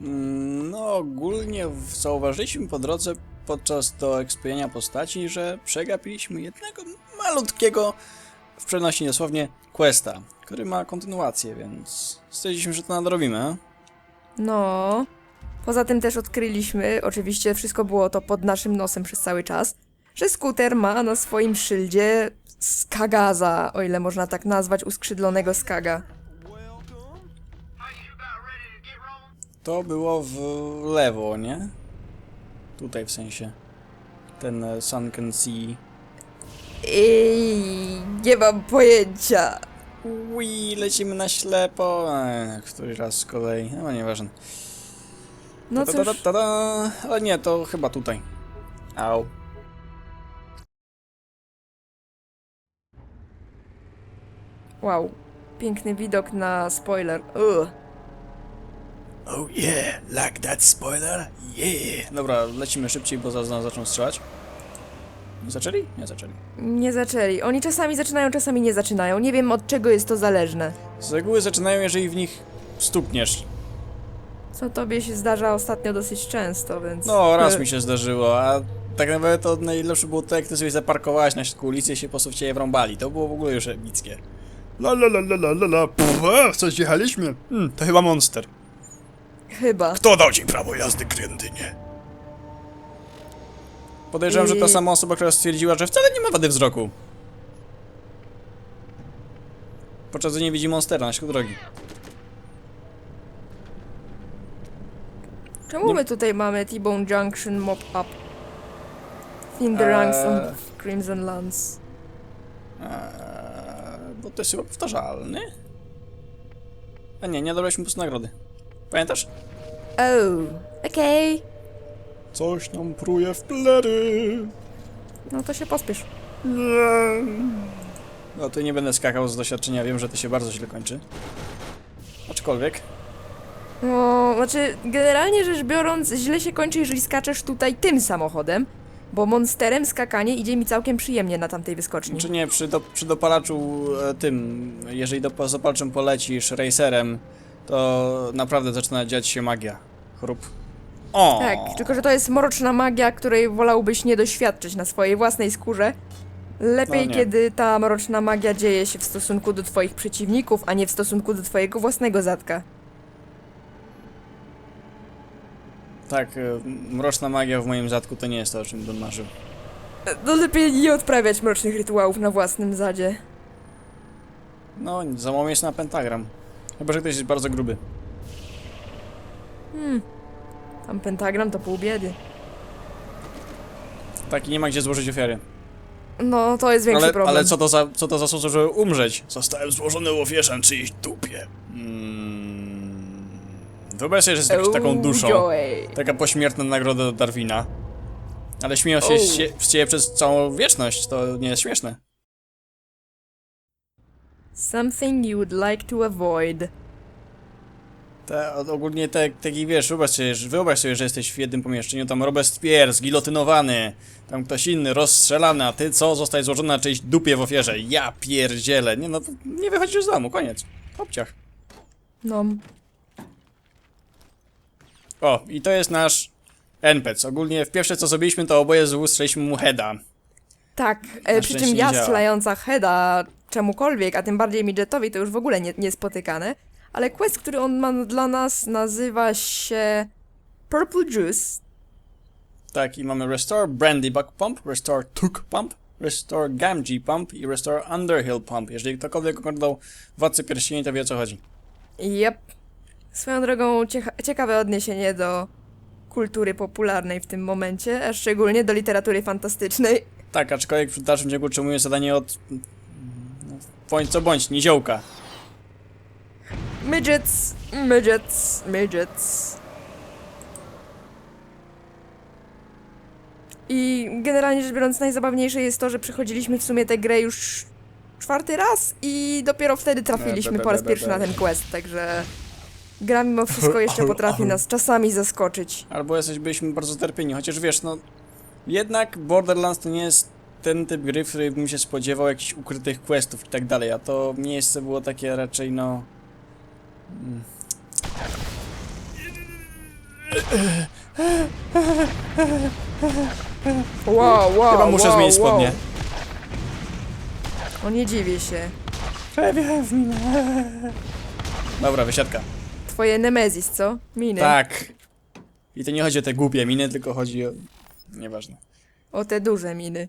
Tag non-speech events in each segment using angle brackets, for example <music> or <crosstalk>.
Mm, No, ogólnie zauważyliśmy po drodze podczas do ekspienia postaci, że przegapiliśmy jednego malutkiego, w przenosi dosłownie, questa, który ma kontynuację, więc stwierdziliśmy, że to nadrobimy. No. Poza tym też odkryliśmy, oczywiście wszystko było to pod naszym nosem przez cały czas, że skuter ma na swoim szyldzie skagaza, o ile można tak nazwać uskrzydlonego skaga. To było w lewo, nie? Tutaj w sensie. Ten e, Sunken Sea. I nie mam pojęcia. Ui, lecimy na ślepo. Eee, który raz z kolei. No nieważne. No ta, ta, ta, ta, ta. Ale nie, to chyba tutaj. Au. wow. Piękny widok na spoiler. Ugh. Oh yeah, like that spoiler? Yeah. Dobra, lecimy szybciej, bo zaraz nas zaczną strzelać. Zaczęli? Nie zaczęli. Nie zaczęli. Oni czasami zaczynają, czasami nie zaczynają. Nie wiem od czego jest to zależne. Z reguły zaczynają, jeżeli w nich stukniesz. Co tobie się zdarza ostatnio dosyć często, więc... No, raz mi się zdarzyło, a tak naprawdę to najlepsze było to, jak ty sobie zaparkowałaś na środku ulicy i się po prostu w ciebie wrąbali. To było w ogóle już epickie. La la la la la la la, pff, a, w coś jechaliśmy? Hmm, to chyba monster. Chyba. Kto dał ci prawo jazdy, krętynie? Podejrzewam, że ta sama osoba, która stwierdziła, że wcale nie ma wady wzroku. Podczas gdy nie widzi monstera na środku drogi. Czemu Nie- my tutaj mamy T-Bone Junction Mop Up? In the Eee. ranks of Crimson Lance. Eee, bo to jest chyba powtarzalny? A nie, nie odebraliśmy po prostu nagrody. Pamiętasz? Oh, okej. Coś nam pruje w plery. No to się pospiesz. No to nie będę skakał z doświadczenia, wiem, że to się bardzo źle kończy. Aczkolwiek, No, znaczy, generalnie rzecz biorąc, źle się kończy, jeżeli skaczesz tutaj tym samochodem, bo monsterem skakanie idzie mi całkiem przyjemnie na tamtej wyskoczni. czy nie, przy, do, przy dopalaczu e, tym, jeżeli do, z dopalaczem polecisz racerem, to naprawdę zaczyna dziać się magia. Chrup. O! Tak, tylko że to jest mroczna magia, której wolałbyś nie doświadczyć na swojej własnej skórze. Lepiej, No nie. kiedy ta mroczna magia dzieje się w stosunku do twoich przeciwników, a nie w stosunku do twojego własnego zatka. Tak, e, mroczna magia w moim zadku to nie jest to, o czym bym marzył. No lepiej nie odprawiać mrocznych rytuałów na własnym zadzie. No, za mało jest na pentagram. Chyba, że ktoś jest bardzo gruby. Hmm. Tam pentagram to pół biedy. Taki nie ma gdzie złożyć ofiary. No, to jest większy Ale, problem. ale co to za, co to za sposób, żeby umrzeć? Zostałem złożony łofierzem czyjejś dupie. Mm. Wyobraź sobie, że jesteś Oh, taką duszą. joy. Taka pośmiertna nagroda do Darwina. Ale śmieją się Oh. z ciebie przez całą wieczność, to nie jest śmieszne. Something you would like to avoid. Te, ogólnie te, taki wiesz, wyobraź sobie, że- wyobraź sobie, że jesteś w jednym pomieszczeniu, tam Robespierre zgilotynowany, tam ktoś inny rozstrzelany, a ty co? Zostać złożony na czyjejś dupie w ofierze. Ja pierdzielę. Nie no, nie wychodzisz z domu, koniec. Obciach. No, O, i to jest nasz NPC. Ogólnie w pierwsze co zrobiliśmy, to oboje złustrzyliśmy mu heada. tak. E, przy czym ja działa. strzelająca heada czemukolwiek, a tym bardziej midgetowi, to już w ogóle nie, niespotykane. Ale quest, który on ma dla nas, nazywa się Purple Juice. Tak, i mamy Restore Brandy Buck Pump, Restore Took Pump, Restore Gamgee Pump i Restore Underhill Pump. Jeżeli ktokolwiek oglądał Władcy Pierścieni, to wie o co chodzi. Yep. Swoją drogą ciekawe odniesienie do kultury popularnej w tym momencie, a szczególnie do literatury fantastycznej. Tak, aczkolwiek w dalszym ciągu otrzymuję zadanie od... no, Bądź co bądź, niziołka. Midgets, midgets, midgets. I generalnie rzecz biorąc, najzabawniejsze jest to, że przechodziliśmy w sumie tę grę już czwarty raz i dopiero wtedy trafiliśmy po raz pierwszy na ten quest, także gra mimo wszystko <laughs> jeszcze potrafi nas czasami zaskoczyć. Albo jesteś, byliśmy bardzo terpieni, chociaż wiesz, no... Jednak Borderlands to nie jest ten typ gry, w której bym się spodziewał jakichś ukrytych questów i tak dalej, a to miejsce było takie raczej, no... Wow, wow, Chyba muszę wow, zmienić spodnie. Wow. O nie dziwię się. Przewiew mnie. Dobra, wysiadka. Twoje Nemezis, co? Miny. Tak. I to nie chodzi o te głupie miny, tylko chodzi o... Nieważne. O te duże miny.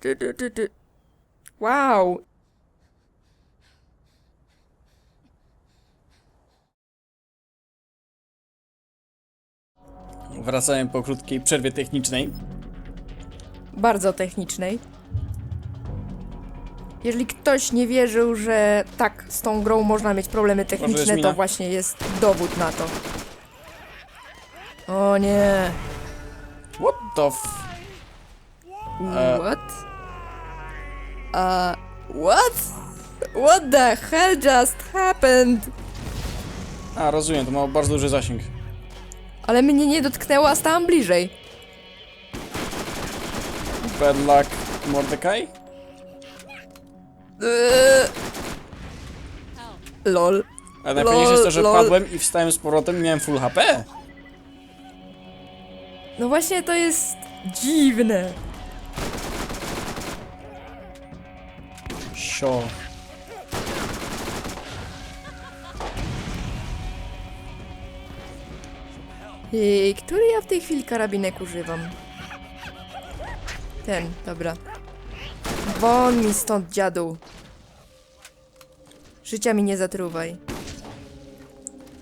Ty, ty, ty, ty. Wow. Wracałem po krótkiej przerwie technicznej. Bardzo technicznej. Jeżeli ktoś nie wierzył, że tak, z tą grą można mieć problemy techniczne, mina. to właśnie jest dowód na to. O nie. What the f... E. What? Uh, what? What the hell just happened? A, rozumiem, to ma bardzo duży zasięg. Ale mnie nie dotknęło, a stałam bliżej. Bad luck, Mordecai? Eee. Lol. Ale najfajniejsze jest to, że lol. padłem i wstałem z powrotem i miałem full HP. No właśnie to jest dziwne. Sio. I który ja w tej chwili karabinek używam? Ten, dobra. Won mi stąd, dziadu. Życia mi nie zatruwaj.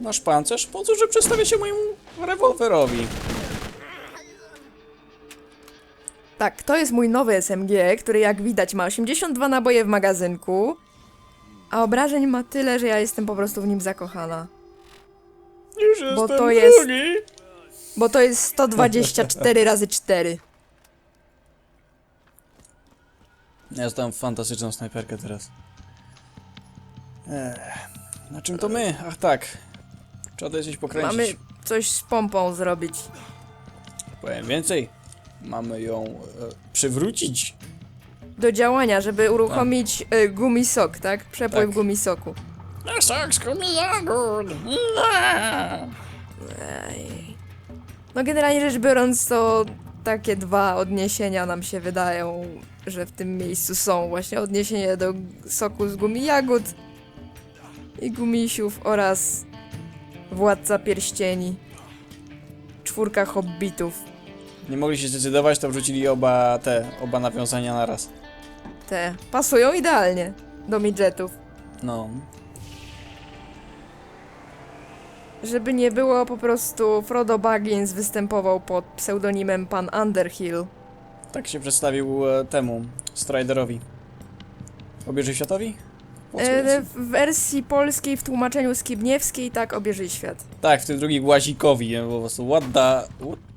Masz pancerz? Po co, że przestawia się mojemu rewolwerowi? Tak, to jest mój nowy SMG, który jak widać ma 82 naboje w magazynku, a obrażeń ma tyle, że ja jestem po prostu w nim zakochana. Już Bo jestem to jest- drugi. Bo to jest 124 <laughs> razy 4. Ja znam fantastyczną snajperkę teraz. Ech, na czym to my? Ach tak. Trzeba to gdzieś pokręcić. Mamy coś z pompą zrobić. Powiem więcej. Mamy ją e, przywrócić. Do działania, żeby uruchomić y, gumisok, tak? Przepływ Tak. gumisoku. Na saksko mi jagód. Ej. No generalnie rzecz biorąc, to takie dwa odniesienia nam się wydają, że w tym miejscu są. Właśnie odniesienie do soku z gumi jagód i gumisiów oraz Władca Pierścieni. Czwórka hobbitów. Nie mogli się zdecydować, to wrzucili oba te, oba nawiązania naraz. Te pasują idealnie do midgetów. No. Żeby nie było, po prostu Frodo Baggins występował pod pseudonimem Pan Underhill. Tak się przedstawił e, temu, Striderowi. Obieży światowi? Po co E, jest? w wersji polskiej, w tłumaczeniu skibniewskiej, tak obieżyj świat. Tak, w tym drugim Łazikowi, nie? po prostu what the... What?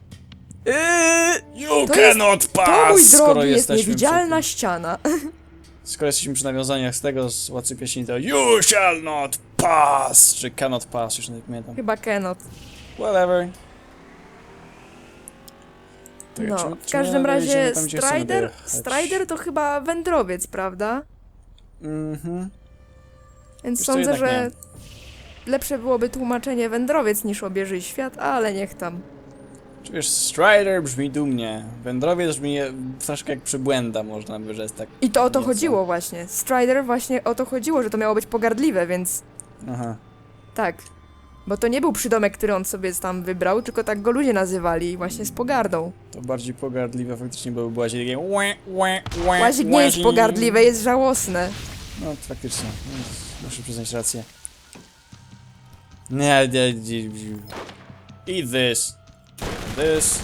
You To jest- cannot pass! To, mój skoro drogi, jest jesteśmy niewidzialna Przy, ściana. <laughs> skoro jesteśmy przy nawiązaniach z tego, z Władcy Pieśni, to You shall not pass! Czy cannot pass, już nie pamiętam. Chyba Kenot. Whatever. Tak, No, czemu- w czemu każdym razie wiedziałem, tam, gdzie chcemy Strider, dojechać? Strider to chyba wędrowiec, prawda? Mhm. Więc Wiesz co, sądzę, jednak że lepsze byłoby tłumaczenie wędrowiec niż obieżyj świat, ale niech tam. Wiesz, Strider brzmi dumnie. Wędrowiec brzmi troszkę jak przybłęda, można by rzec tak. I to o to Nieco. chodziło właśnie. Strider właśnie o to chodziło, że to miało być pogardliwe, więc Aha. tak. Bo to nie był przydomek, który on sobie tam wybrał, tylko tak go ludzie nazywali, właśnie z pogardą. To bardziej pogardliwe faktycznie byłoby byłazie takie łe, łe, łe, Łazik nie jest pogardliwe, jest żałosne. No, faktycznie. Muszę przyznać rację. Nie, nie, nie, nie. Eat this. This.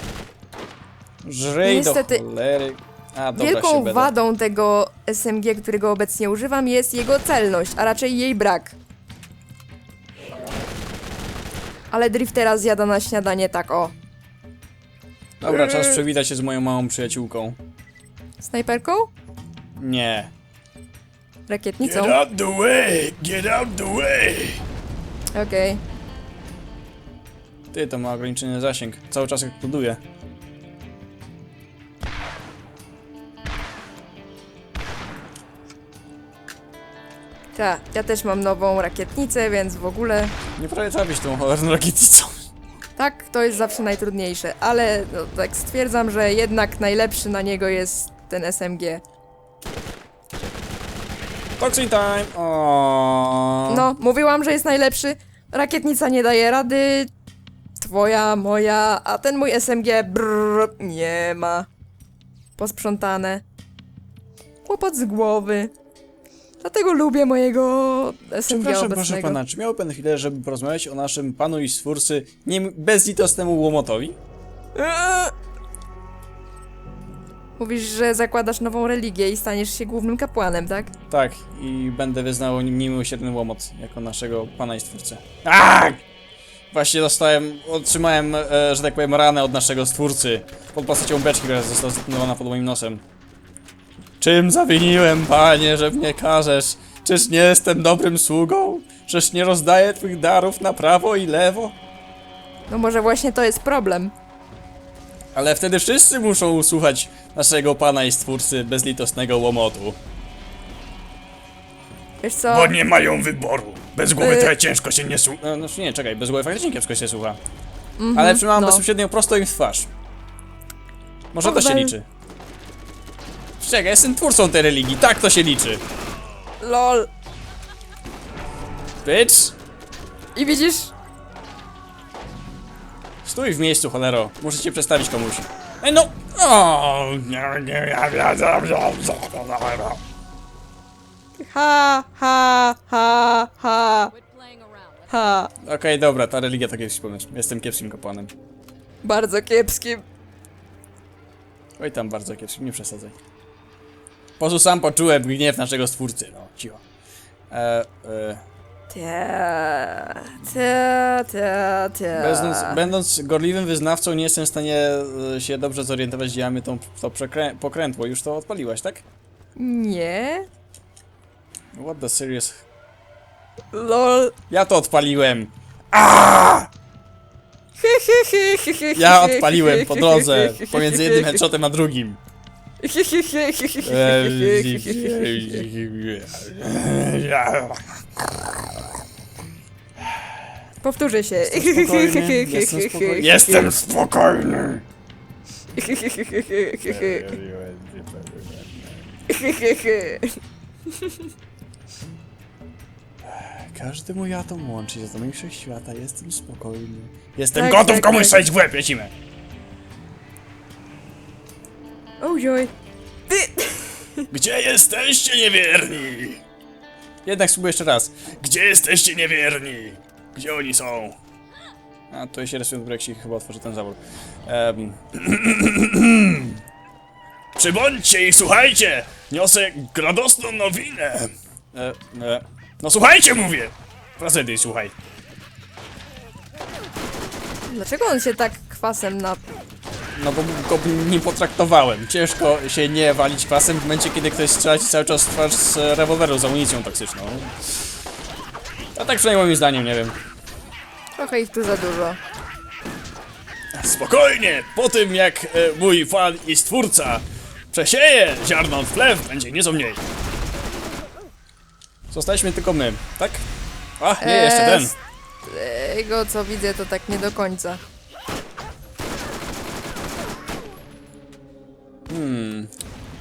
Żryj Niestety, do cholery. A, dobra, się Wielką będę. wadą tego SMG, którego obecnie używam, jest jego celność, a raczej jej brak. Ale driftera zjada na śniadanie tak o. Dobra, czas przywitać się z moją małą przyjaciółką. Snajperką? Nie. Rakietnicą? out the way! Get out the way! Okej. Ty, to ma ograniczony zasięg. Cały czas eksploduje. Ta, ja też mam nową rakietnicę, więc w ogóle... Nie być tą cholerną rakietnicą. Tak, to jest zawsze najtrudniejsze, ale no, tak stwierdzam, że jednak najlepszy na niego jest ten SMG. Toxin time! O. No, mówiłam, że jest najlepszy. Rakietnica nie daje rady. Twoja, moja, a ten mój SMG brrr, nie ma. Posprzątane. Kłopot z głowy. Dlatego lubię mojego SMG Przepraszam, obecnego. proszę pana, czy miał pan chwilę, żeby porozmawiać o naszym panu i stwórcy nim bezlitosnemu łomotowi? Eee! Mówisz, że zakładasz nową religię i staniesz się głównym kapłanem, tak? Tak, i będę wyznał miłosierny łomot jako naszego pana i stwórcę. Tak! Właśnie dostałem, otrzymałem, e, że tak powiem, ranę od naszego stwórcy pod postacią beczki, która została zdetonowana pod moim nosem. Czym zawiniłem, panie, że mnie karzesz? Czyż nie jestem dobrym sługą? Czyż nie rozdaję twych darów na prawo i lewo? No może właśnie to jest problem. Ale wtedy wszyscy muszą słuchać naszego pana i stwórcy bezlitosnego łomotu. Wiesz co? Bo nie mają wyboru. Bez głowy Y- trochę ciężko się nie su... No, no nie, czekaj, bez głowy faktycznie kiepsko się słucha. Ale trzymałem no. bezpośrednio prosto im w twarz. Może to się liczy. Czekaj, jestem twórcą tej religii, tak to się liczy. LOL. Bitch! I widzisz? Stój w miejscu, cholero. Muszę cię przedstawić komuś. Ej no! O! Nie, nie, ja, ja, ja, ja, ja. Ha, ha, ha, ha. Ha. Okej, dobra, ta religia to kiepski pomysł. Jestem kiepskim kapłanem. Bardzo kiepskim. Oj tam bardzo kiepskim, nie przesadzaj. Po prostu sam poczułem gniew naszego stwórcy, no, cicho. E, e, Ta, ta, ta, ta. Będąc, będąc gorliwym wyznawcą, nie jestem w stanie e, się dobrze zorientować, gdzie mamy tą, to przekrę- pokrętło. Już to odpaliłaś, tak? Nie. What the serious... LOL. Ja to odpaliłem! Ja Ja odpaliłem po drodze, pomiędzy jednym headshotem a drugim. Powtórzę się. Spokojny, jestem spokojny. Jestem spokojny. <laughs> Każdy mój atom łączy się z atomem wszechświata, jestem spokojny. Jestem Tak, gotów tak, komuś tak. strzelić w łeb, lecimy! Ojoj. Gdzie jesteście niewierni? Jednak spróbuję jeszcze raz. Gdzie jesteście niewierni? Gdzie oni są? A, tu się rysują jak się chyba otworzy ten zawór. Um, <clears throat> Przybądźcie i słuchajcie! Niosę radosną nowinę. e, e, No słuchajcie, mówię! Prezydy, słuchaj. Dlaczego on się tak kwasem na... no bo go nie potraktowałem. Ciężko się nie walić kwasem w momencie, kiedy ktoś strzela ci cały czas w twarz z rewolweru z amunicją toksyczną. A tak przynajmniej moim zdaniem, nie wiem. Trochę ich tu za dużo. Spokojnie! Po tym jak e, mój fan i stwórca przesieje ziarno w plew, będzie nieco mniej. Zostaliśmy tylko my, tak? A, nie, jeszcze Eee, ten. z Tego co widzę to tak nie do końca.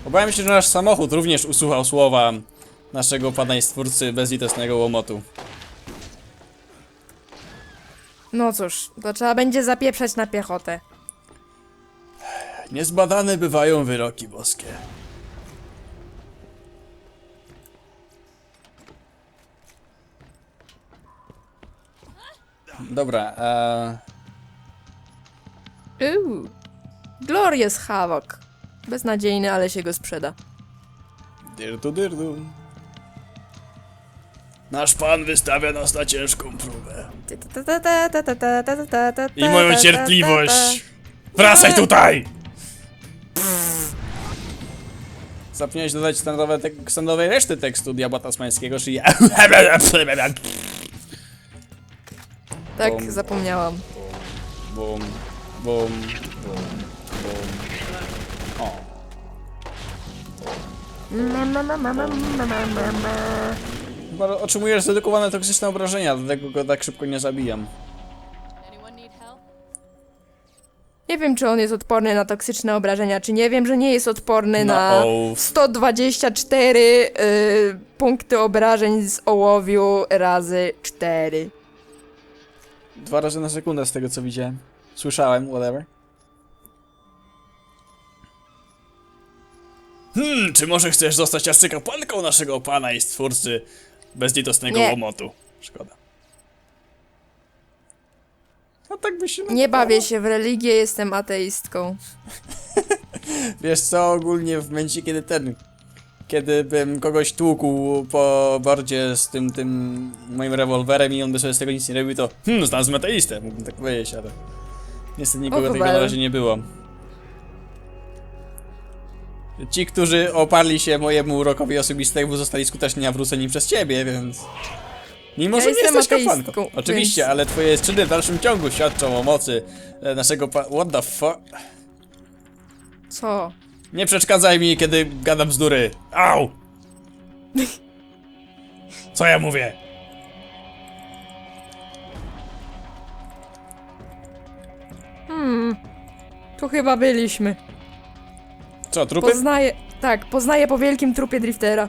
Obawiam się, że nasz samochód również usłuchał słowa naszego pana i stwórcy bezlitosnego łomotu. No cóż, to trzeba będzie zapieprzać na piechotę. Niezbadane bywają wyroki boskie. Dobra, eee, Uuu. Glorious Havoc. Beznadziejny, ale się go sprzeda. dyrdu dyrdu. Nasz pan wystawia nas na ciężką próbę. I I moją cierpliwość. Wracaj tutaj! Zapomniałeś dodać standardowe tek- standardowej reszty tekstu Diabła Tasmańskiego, czyli Tak, Bom. zapomniałam. bum, bum, bum, bum. O. Chyba otrzymujesz zredukowane toksyczne obrażenia, dlatego go tak szybko nie zabijam. Nie wiem, czy on jest odporny na toksyczne obrażenia, czy nie wiem, że nie jest odporny No, na o. 124 y, punkty obrażeń z ołowiu razy 4. Dwa razy na sekundę z tego co widziałem. Słyszałem, whatever. Hmm, czy może chcesz zostać arcykapłanką naszego pana i stwórcy bezlitosnego Nie. łomotu? Szkoda. No tak by się... Nie bawię się w religię, jestem ateistką. <laughs> Wiesz co, ogólnie w momencie kiedy ten... Kiedy bym kogoś tłukł po bordzie z tym, tym moim rewolwerem i on by sobie z tego nic nie robił, to Hmm, znalazłem ateistę. mógłbym tak powiedzieć, ale... Niestety nikogo Och, tego na razie nie było. Ci, którzy oparli się mojemu urokowi osobistemu, zostali skutecznie nawróceni przez ciebie, więc... Mimo, Ja że nie jesteś kapłanką. Oczywiście, więc- ale twoje czyny w dalszym ciągu świadczą o mocy e, naszego pa... What the fuck? Co? Nie przeszkadzaj mi, kiedy gadam bzdury. Au! Co ja mówię? Tu chyba byliśmy. Co, trupy? Poznaję. Tak, poznaję po wielkim trupie driftera.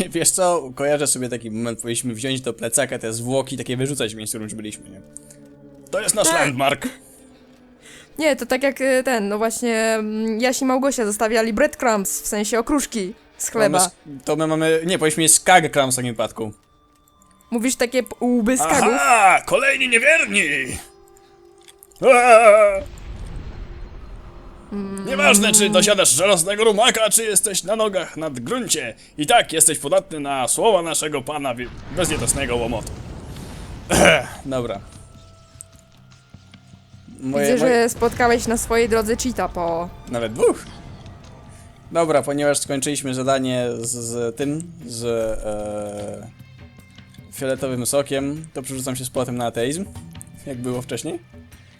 <laughs> Wiesz co, kojarzę sobie taki moment, powinniśmy wziąć do plecaka te zwłoki, takie wyrzucać w miejscu, w którym byliśmy, nie? To jest nasz Tak. landmark. Nie, to tak jak y, ten, no właśnie mm, Jasi Małgosia zostawiali breadcrumbs, w sensie okruszki z chleba. Mamy, to my mamy, nie, powinniśmy mieć skag kram w takim wypadku. Mówisz takie łby z kagów? Aha! Kolejni niewierni! Aaa! Nieważne, czy dosiadasz żelaznego rumaka, czy jesteś na nogach nad gruncie. I tak jesteś podatny na słowa naszego pana bezlitosnego łomotu. <laughs> Dobra. Moje, Widzę, moje, że spotkałeś na swojej drodze cheata po... Nawet dwóch. Dobra, ponieważ skończyliśmy zadanie z, z tym, z e, fioletowym sokiem, to przerzucam się z powrotem na ateizm, jak było wcześniej.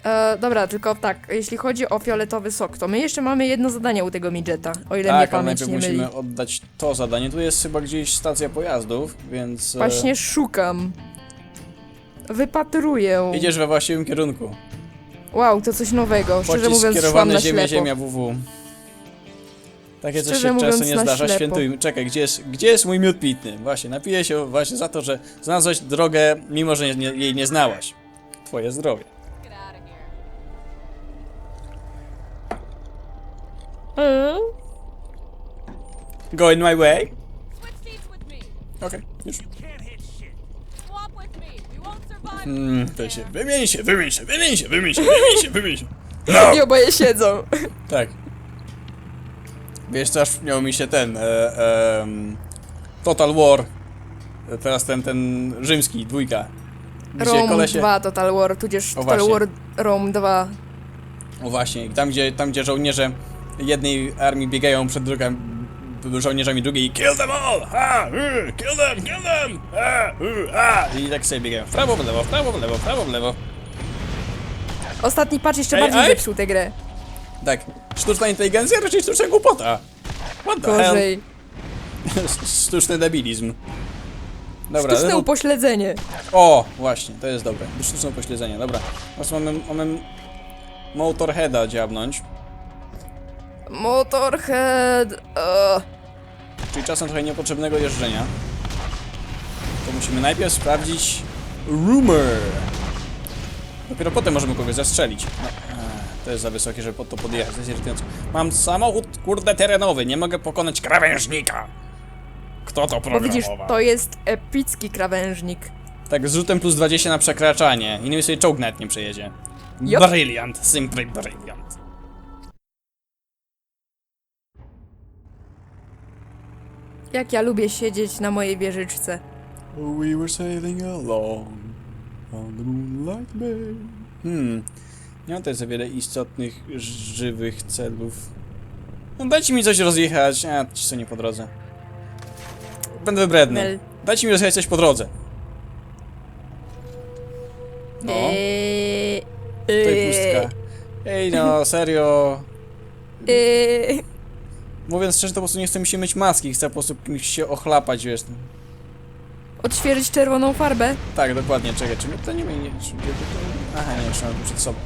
E, dobra, tylko tak, jeśli chodzi o fioletowy sok, to my jeszcze mamy jedno zadanie u tego midżeta, o ile mnie Tak, ale pamięć najpierw nie myli. musimy oddać to zadanie. Tu jest chyba gdzieś stacja pojazdów, więc e, Właśnie szukam. Wypatruję. idziesz we właściwym kierunku. Wow, to coś nowego. Szczerze Pocisk mówiąc, szłam kierowany na Ziemia, ślepo. Ziemia, WW. Takie coś Szczerze się mówiąc, często nie na zdarza, ślepo. świętuj. Czekaj, gdzie jest, gdzie jest mój miód pitny? Właśnie, napiję się właśnie za to, że znalazłeś drogę, mimo że nie, nie, jej nie znałaś. Twoje zdrowie. Get out of here. Going my way? Okej, już. Swap with me. We won't survive. Mm, to się... Wymień się, wymień się, wymień się, wymień się, wymień się, wymień się. No! I oboje siedzą. Tak. Wiesz co, aż miał mi się ten... E, em, Total War. E, Teraz ten, ten rzymski, dwójka. Gdzie Rome kolesie... 2 Total War, tudzież O, Total właśnie. War Rome 2. O właśnie, tam gdzie, tam gdzie żołnierze jednej armii biegają przed drugą, żołnierzami drugiej Kill them all! Ha! y, Kill them, kill them! Ha! y, ha! I tak sobie biegają. W prawo, w lewo, w prawo, w lewo, w prawo, w lewo. Ostatni patch jeszcze Ej, bardziej ej! zepsuł tę grę. Tak. Sztuczna inteligencja, raczej sztuczna głupota. What the Gorzej. hell? <laughs> Sztuczny debilizm. Dobra, Sztuczne no, upośledzenie. o, właśnie, to jest dobre. Sztuczne upośledzenie, dobra. Teraz mamy, mamy Motorheada dziabnąć, Motorhead. Uh. czyli czasem trochę niepotrzebnego jeżdżenia. To musimy najpierw sprawdzić Rumor. Dopiero potem możemy kogoś zastrzelić. No, e, to jest za wysokie, żeby pod to podjechać, to jest irytujące. Mam samochód, kurde, terenowy, nie mogę pokonać krawężnika. Kto to Bo widzisz, to jest epicki krawężnik. Tak, z rzutem plus 20 na przekraczanie. Innymi sobie czołg nawet nie przejedzie. Yup. Brilliant, simply brilliant. Jak ja lubię siedzieć na mojej wieżyczce. We were sailing along on the moonlight bay. Hmm, nie mam tutaj za wiele istotnych, żywych celów. No dajcie mi coś rozjechać, a ci co nie po drodze. Będę wybredny. Mel. Dajcie mi rozjechać coś po drodze. No, Eee, to i pustka. Ej no, serio. eee, Mówiąc szczerze, to po prostu nie chce mi się myć maski, chcę po prostu kimś się ochlapać, wiesz. Odświeżyć czerwoną farbę. Tak, dokładnie, czekaj, czy my to nie mnie... Czy, to, to... Aha, nie, trzymam tu przed sobą.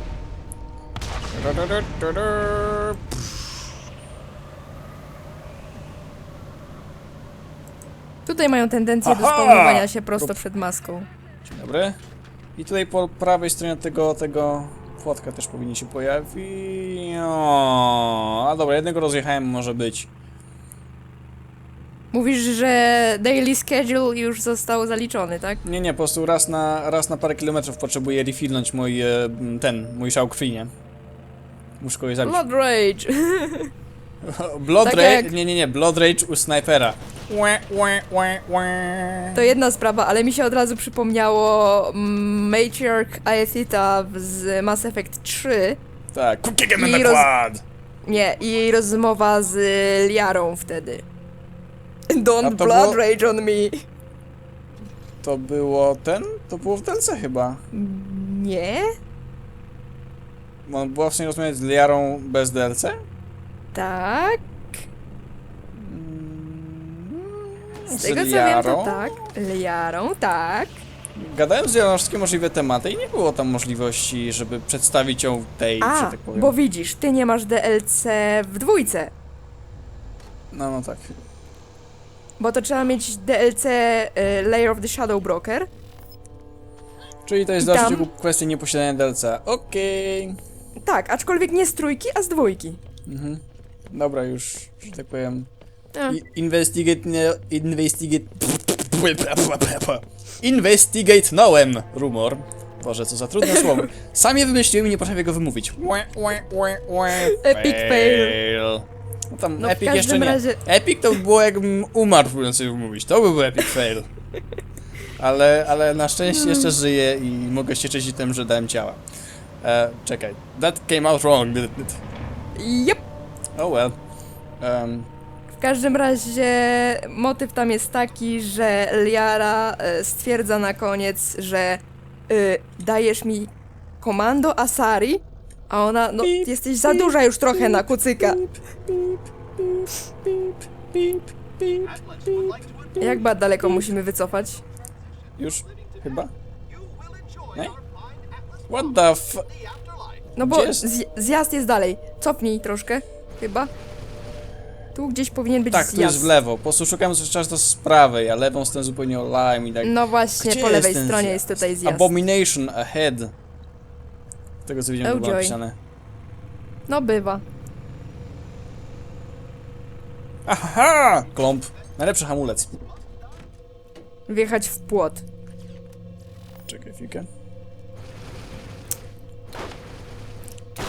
Tutaj mają tendencję do Aha! spawnowania się prosto przed maską. Dzień dobry. I tutaj po prawej stronie tego, tego płotka też powinien się pojawić. O, a dobra, jednego rozjechałem, może być. Mówisz, że daily schedule już został zaliczony, tak? Nie, nie, po prostu raz na, raz na parę kilometrów potrzebuję refillnąć mój, e, ten, mój szał krwi, nie? Muszę kogoś zabić. Blood Rage. <laughs> Blood tak Rage, jak- nie, nie, nie, Blood Rage u snajpera. Łe, łe, łe, łe. To jedna sprawa, ale mi się od razu przypomniało Matriarch Aethita z Mass Effect 3. Tak, I the roz-! Nie, i jej rozmowa z Liarą wtedy. Don't blood było- rage on me. to było ten? To było w DLC chyba. Nie? On była w stanie rozmawiać z Liarą bez DLC? Tak? Z Z tego co wiem Liarą? to tak. Liarą, tak. Gadałem z Liarą na wszystkie możliwe tematy i nie było tam możliwości, żeby przedstawić ją tej, że A, tak powiem. bo widzisz, ty nie masz DLC w dwójce. No, no tak. Bo to trzeba mieć DLC y, Layer of the Shadow Broker. Czyli to jest I tam- ciągu kwestia nieposiadania DLC. Okej. Tak, aczkolwiek nie z trójki, a z dwójki. Mhm. Dobra, już, że tak powiem. I- Investigate, nie, investigate... Investigate nołem, rumor. Boże, co za trudne słowo. <laughs> Sam je wymyśliłem i nie potrafię go wymówić. Epic fail. No tam No w Epic jeszcze każdym nie. razie- Epic to by było jakbym umarł, próbując sobie wymówić. To by był epic fail. Ale, ale na szczęście jeszcze żyję i mogę się cieszyć tym, że dałem ciała. E, czekaj. That came out wrong, didn't it? Yep. Oh well. Um, każdym razie motyw tam jest taki, że Liara e, stwierdza na koniec, że y, dajesz mi komando Asari, a ona, no Pip, jesteś za duża już trochę na kucyka. Jak bardzo daleko musimy wycofać? już? Chyba? Nie? What the f... No bo Gdzie jest? zj- zjazd jest dalej. Cofnij troszkę, chyba. Tu gdzieś powinien być Tak, tu zjazd. jest w lewo. Po prostu szukałem cały czas to z prawej, a lewą stronę zupełnie olałem i tak... No właśnie, Gdzie po lewej ten stronie zjazd? jest tutaj zjazd. Abomination ahead. Z tego co widziałem, Oh było joy. napisane. No bywa. Aha! Klomp. Najlepszy hamulec. Wjechać w płot. Czekaj chwilkę.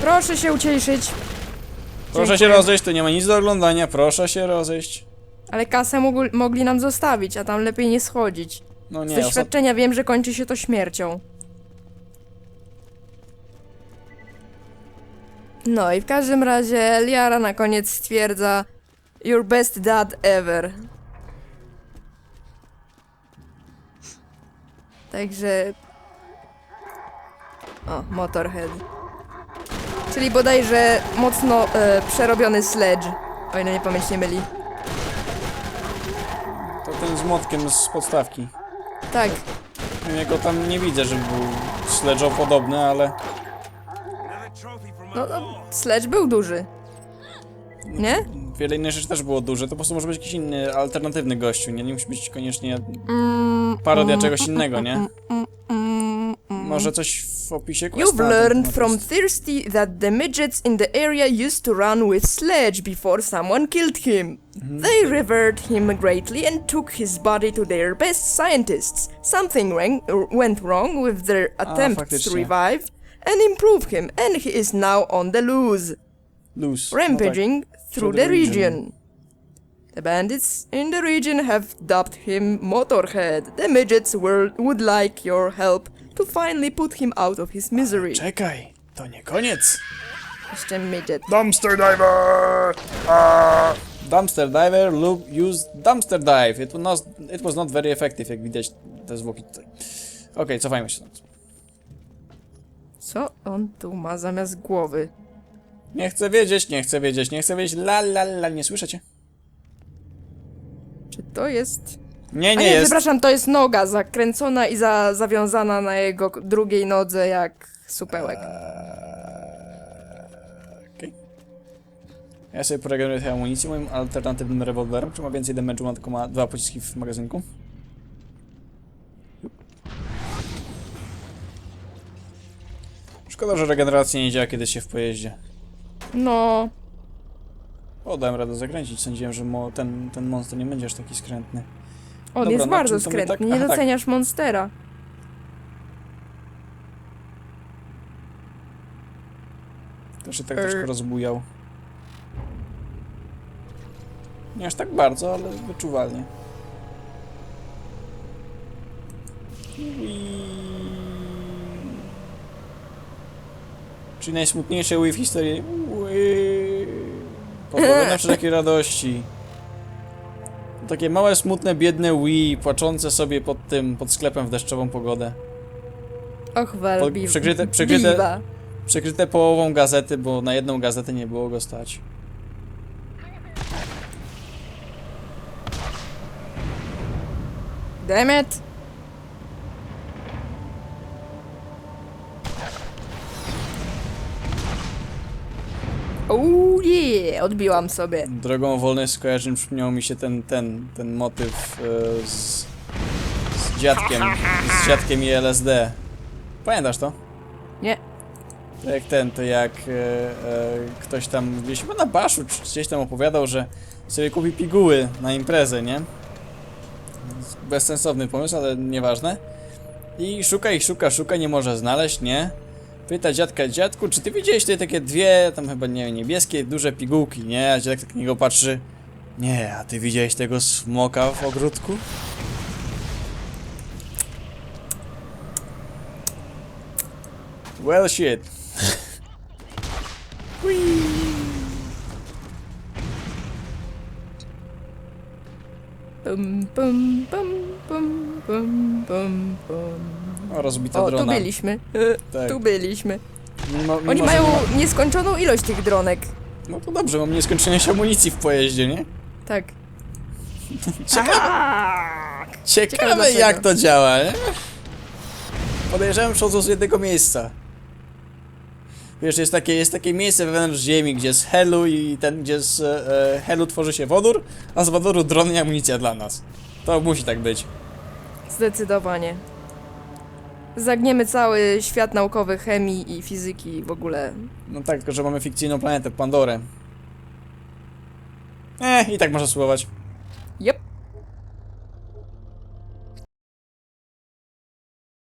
Proszę się ucieszyć. Proszę się rozejść, tu nie ma nic do oglądania, proszę się rozejść. Ale kasę mógł, mogli nam zostawić, a tam lepiej nie schodzić. No Z nie, doświadczenia wiem, że kończy się to śmiercią. No i w każdym razie Liara na koniec stwierdza Your best dad ever. Także... O, Motorhead. Czyli bodajże mocno e, przerobiony sledge, o ile nie pamięć nie myli. to ten z młotkiem z podstawki. Tak, Jego tam nie widzę, żeby był sledge'o podobny, ale... no, no sledge był duży. Nie? Wiele innych rzeczy też było duże, to po prostu może być jakiś inny, alternatywny gościu, nie, nie musi być koniecznie Mm, parodia czegoś innego, nie? <laughs> Może coś w opisie questa You've learned from. Thirsty that the midgets in the area used to run with Sledge before someone killed him. Mm-hmm. They revered him greatly and took his body to their best scientists. Something wrong, uh, went wrong with their ah, attempts to faktycznie. revive and improve him, and he is now on the loose, Loose. rampaging through the the region. The bandits in the region have dubbed him Motorhead. The midgets would like your help to finally put him out of his misery. Czekaj, to nie koniec. Jeszcze midget. Dumpster diver! A, Dumpster diver look used dumpster dive. It was not, it was not very effective, jak widać te zwłoki tutaj. Okej, cofajmy się stąd. Co on tu ma zamiast głowy? Nie chcę wiedzieć, nie chcę wiedzieć, nie chcę wiedzieć. La la la, nie słyszę cię. Czy to jest... Nie, A nie nie, jest. przepraszam, to jest noga zakręcona i za, zawiązana na jego drugiej nodze jak supełek. Okej. Ja sobie poregeneruję tej amunicji moim alternatywnym rewolwerem, czy ma więcej damage'u, ma tylko ma dwa pociski w magazynku. Szkoda, że regeneracja nie działa, kiedy się w pojeździe. No, O, dałem radę zakręcić. Sądziłem, że mo ten, ten monster nie będzie aż taki skrętny. On Dobra, jest na bardzo czym to my skrętny, tak- nie Aha, <laughs> tak. doceniasz Monstera. To się tak Er. troszkę rozbujał. Nie aż tak bardzo, ale wyczuwalnie. Czyli najsmutniejsze Wii w historii. Wii. Pozbawione <laughs> wszelkiej radości. Takie małe, smutne, biedne Wii, płaczące sobie pod tym, pod sklepem w deszczową pogodę. Och, wel, Po- bi- przykryte- przykryte- biwa. Przekryte połową gazety, bo na jedną gazetę nie było go stać. Damn Oh yeah, odbiłam sobie. Drogą wolnej skojarzeń przypomniał mi się ten, ten, ten motyw e, z, z dziadkiem, z dziadkiem i LSD. Pamiętasz to? Nie. To jak ten, to jak e, e, ktoś tam gdzieś chyba na Baszu czy gdzieś tam opowiadał, że sobie kupi piguły na imprezę, nie? Bezsensowny pomysł, ale nieważne. I szuka ich, szuka, szuka, nie może znaleźć, nie? Pyta dziadka, dziadku, czy ty widziałeś tutaj takie dwie, tam chyba, nie niebieskie, duże pigułki, nie? A dziadek tak niego patrzy. Nie, a ty widziałeś tego smoka w ogródku? Well shit. Pum, pum, pum, pum, pum, pum, pum. O, rozbita O, tu drona. byliśmy. Tak. Tu byliśmy. Oni mają nie ma- nieskończoną ilość tych dronek. No to dobrze, mam nieskończoność amunicji w pojeździe, nie? Tak. <laughs> Ciekawe, Ciekawe ciekawe dlaczego. jak to działa, nie? Podejrzewam, że z jednego miejsca. Wiesz, jest takie, jest takie miejsce wewnątrz ziemi, gdzie z helu i ten, gdzie z e, helu tworzy się wodór, a z wodoru drony i amunicja dla nas. To musi tak być. Zdecydowanie. Zagniemy cały świat naukowy chemii i fizyki w ogóle. No tak, tylko że mamy fikcyjną planetę, Pandorę. Eh, i tak można spróbować. Yep.